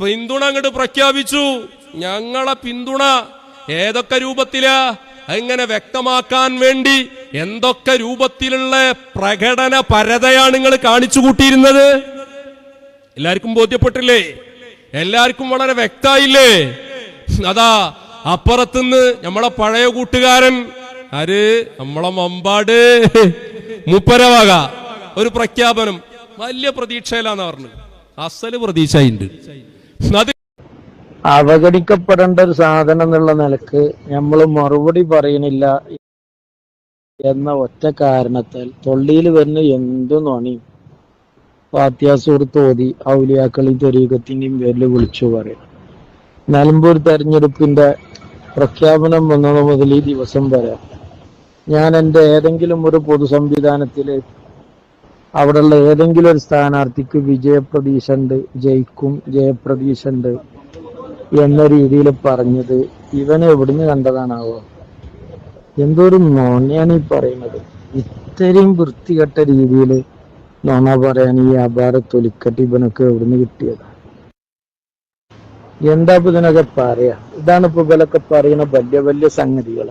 പിന്തുണ അങ്ങോട്ട് പ്രഖ്യാപിച്ചു. ഞങ്ങളെ പിന്തുണ ഏതൊക്കെ രൂപത്തിലാ? എങ്ങനെ വ്യക്തമാക്കാൻ വേണ്ടി എന്തൊക്കെ രൂപത്തിലുള്ള പ്രകടന പരതയാണ് നിങ്ങൾ കാണിച്ചു കൂട്ടിയിരുന്നത്? എല്ലാവർക്കും ബോധ്യപ്പെട്ടില്ലേ? എല്ലാവർക്കും വളരെ വ്യക്തായില്ലേ അതാ അപ്പുറത്തുനിന്ന് നമ്മളെ പഴയ കൂട്ടുകാരൻ ആര്? നമ്മളെ മമ്പാട് മുപ്പരവാക ഒരു പ്രഖ്യാപനം. വലിയ പ്രതീക്ഷയിലാന്ന് പറഞ്ഞു അസൽ പ്രതീക്ഷയുണ്ട്. അവഗണിക്കപ്പെടേണ്ട ഒരു സാധനം എന്നുള്ള നിലയ്ക്ക് നമ്മൾ മറുപടി പറയണില്ല എന്ന ഒറ്റ കാരണത്താൽ തൊള്ളിയിൽ വരുന്ന എന്തു നോണി ഫാത്യാസൂർത്ത് ഓതി ഔലിയാക്കളി തൊരീകത്തിന്റെയും പേരിൽ വിളിച്ചു പറയും. നിലമ്പൂർ തെരഞ്ഞെടുപ്പിന്റെ പ്രഖ്യാപനം വന്നത് മുതൽ ഈ ദിവസം വരെ. ഞാൻ എന്റെ ഏതെങ്കിലും ഒരു പൊതു സംവിധാനത്തിൽ അവിടെയുള്ള ഏതെങ്കിലും ഒരു സ്ഥാനാർത്ഥിക്ക് വിജയപ്രതീക്ഷ ഉണ്ട് ജയിക്കും ജയപ്രതീക്ഷ ഉണ്ട് എന്ന രീതിയിൽ പറഞ്ഞത് ഇവനെ എവിടുന്ന് കണ്ടതാണാവോ? എന്തൊരു ഒരു നുണയാണ് ഈ പറയുന്നത്. ഇത്രയും വൃത്തികെട്ട രീതിയിൽ നോണ പറയാൻ ഈ അപാര തൊലിക്കട്ടി ഇവനൊക്കെ എവിടുന്ന് കിട്ടിയത്? എന്താ ഇപ്പൊ ഇതിനൊക്കെ പറയാ? ഇതാണ് ഇപ്പൊ ഇവലൊക്കെ പറയുന്ന വലിയ വലിയ സംഗതികൾ